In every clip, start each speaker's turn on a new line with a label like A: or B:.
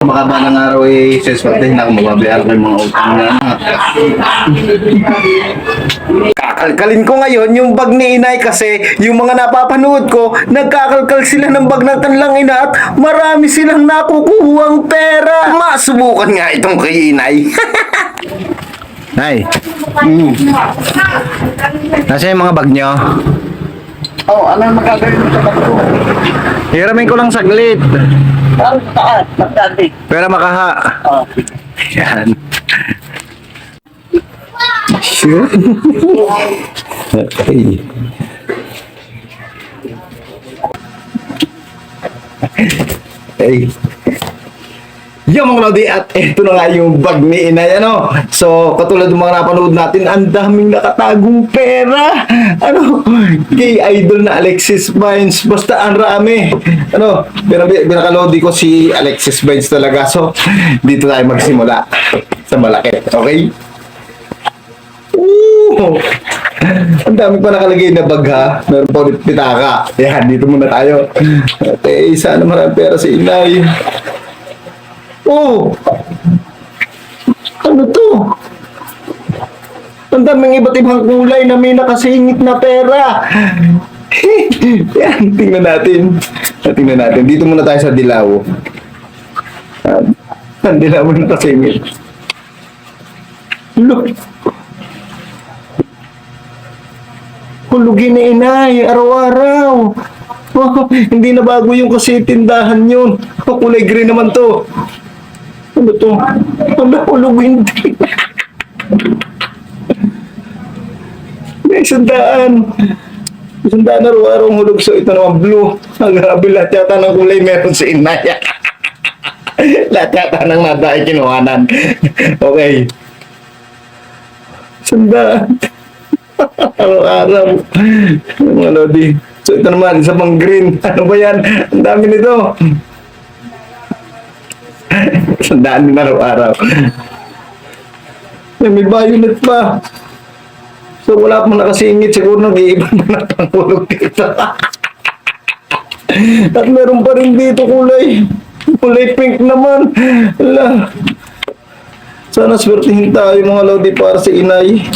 A: Makaba ng araw eh, seswerte na ako mababayar ko yung mga utang na
B: Kakalkalin ko ngayon yung bag ni inay kasi yung mga napapanood ko, nagkakalkal sila ng bag ng kanilang ina at marami silang nakukuhang pera. Masubukan nga itong kay inay. Nay,
A: Hmm.
B: nasa yung mga bag nyo?
A: Oh, ano magagawin mo sa bato?
B: Hiramin ko lang saglit.
A: Ang taas, magdandi.
B: Pera makaha.
A: Oh.
B: Yan. Sure. okay. Hey. Yung mga Lodi, at eto na nga yung bag ni Inay, ano? So, katulad ng mga napanood natin, ang daming nakatagong pera. Ano? Kay idol na Alexis Vines. Basta ang rami. Ano? Binakalodi ko si Alexis Vines talaga. So, dito tayo magsimula sa malaki. Okay? Ooh! Ang dami pa nakalagay na bag ha. Meron pa ulit pitaka. Yan, dito muna tayo. Okay, sana marami pera si Inay. Oh! Ano to? Ang daming iba't ibang kulay na may nakasingit na pera. Yan, tingnan natin. Tingnan natin. Dito muna tayo sa dilaw. Ah, Ang dilaw na nakasingit. Look. Hulugin ni inay, araw-araw. Oh, hindi na bago yung kasi tindahan yun. Oh, kulay green naman to. Ano to? Ano hulugin din? May sandaan. May sandaan araw-araw ang hulog. So ito naman blue. Ang grabe lahat yata ng kulay meron si inay. lahat yata ng nada ay kinuhanan. okay. Sandaan. Araw-araw. Mga lodi. So ito naman, isa pang green. Ano ba yan? Ang dami nito. Sandaan din araw-araw. May, violet pa. So wala pang nakasingit. Siguro nag-iiba na pangulog dito. At meron pa rin dito kulay. Kulay pink naman. Ala. Sana swertihin tayo mga lodi para sa inay.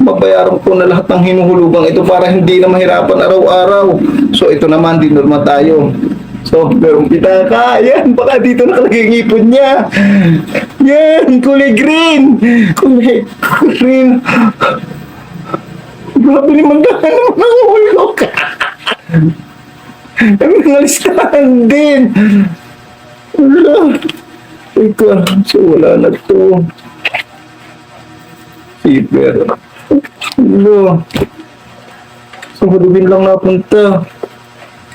B: Babayaran ko na lahat ng hinuhulugang ito para hindi na mahirapan araw-araw. So ito naman, din naman tayo. So, merong pitaka. Yan, baka dito nakalagay ang ipon niya. Yan, kulay green. Kulay green. Grabe naman dahil naman ang hulog. May mga listahan din. Wala. Teka, so wala na to. Super. Ano? So, hulubin lang napunta.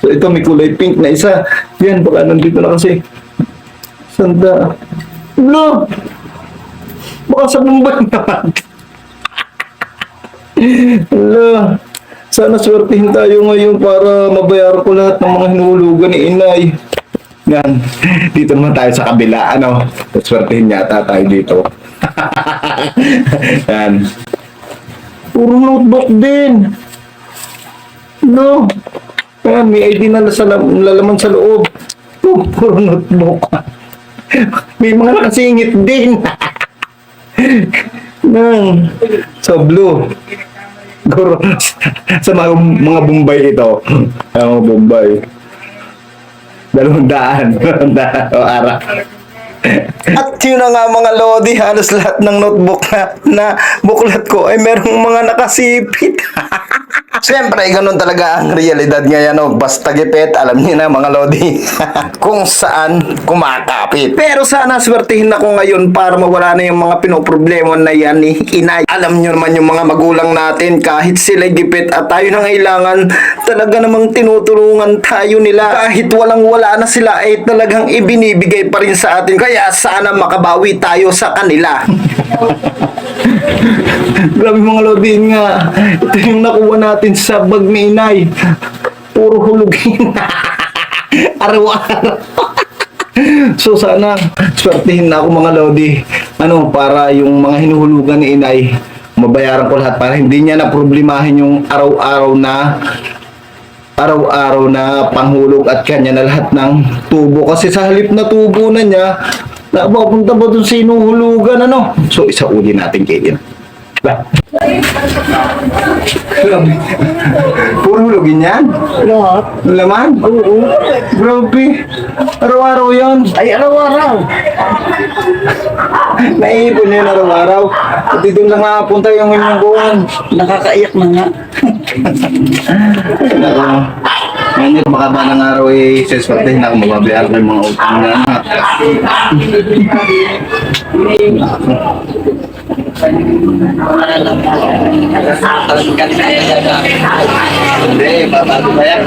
B: So, ito may kulay pink na isa. Yan, baka nandito na kasi. Sanda. Ano? Baka sa Mumbai naman. Ala. Sana swertihin tayo ngayon para mabayaran ko lahat ng mga hinuhulugan ni Inay. Yan. Dito naman tayo sa kabila. Ano? Swertihin yata tayo dito. Yan. Puro notebook din. No. Ayan, may ID na sa lam- lalaman sa loob. Oh, puro notebook. may mga nakasingit din. Nang. So, blue. Guro, sa mga, mga Bombay ito. Ang mga Bombay. Dalawang daan. Daan o araw. At yun na nga mga Lodi, halos lahat ng notebook na, na buklat ko ay merong mga nakasipit. Siyempre, ganun talaga ang realidad ngayon. No? Basta gipit, alam niyo na mga Lodi, kung saan kumakapit. Pero sana swertihin ako ngayon para mawala na yung mga pinoproblema na yan ni Inay. Alam niyo naman yung mga magulang natin, kahit sila gipit at tayo na ngailangan, talaga namang tinutulungan tayo nila. Kahit walang wala na sila, ay talagang ibinibigay pa rin sa atin. Kaya sana makabawi tayo sa kanila. Grabe mga lobin nga. Ito yung nakuha natin sa bag ni inay. Puro hulugin. Araw-araw. so sana swertihin na ako mga lodi. Ano, para yung mga hinuhulugan ni inay, mabayaran ko lahat para hindi niya na problemahin yung araw-araw na araw-araw na panghulog at kanya na lahat ng tubo. Kasi sa halip na tubo na niya, napapunta ba dun sa inuhulugan, ano? So, isa uli natin kay Ba? Puro hulugin yan?
C: Lahat.
B: Laman?
C: Oo.
B: Grabe. Araw-araw yan.
C: Ay, araw-araw.
B: Naiipon yun araw-araw. Pati doon lang nakapunta yung inyong buwan.
C: Nakakaiyak na nga.
B: Nako. Ngayon, baka ba ng araw eh, sa hindi na ako mababayar ko yung mga utang na anak. Hindi, babago ba yan?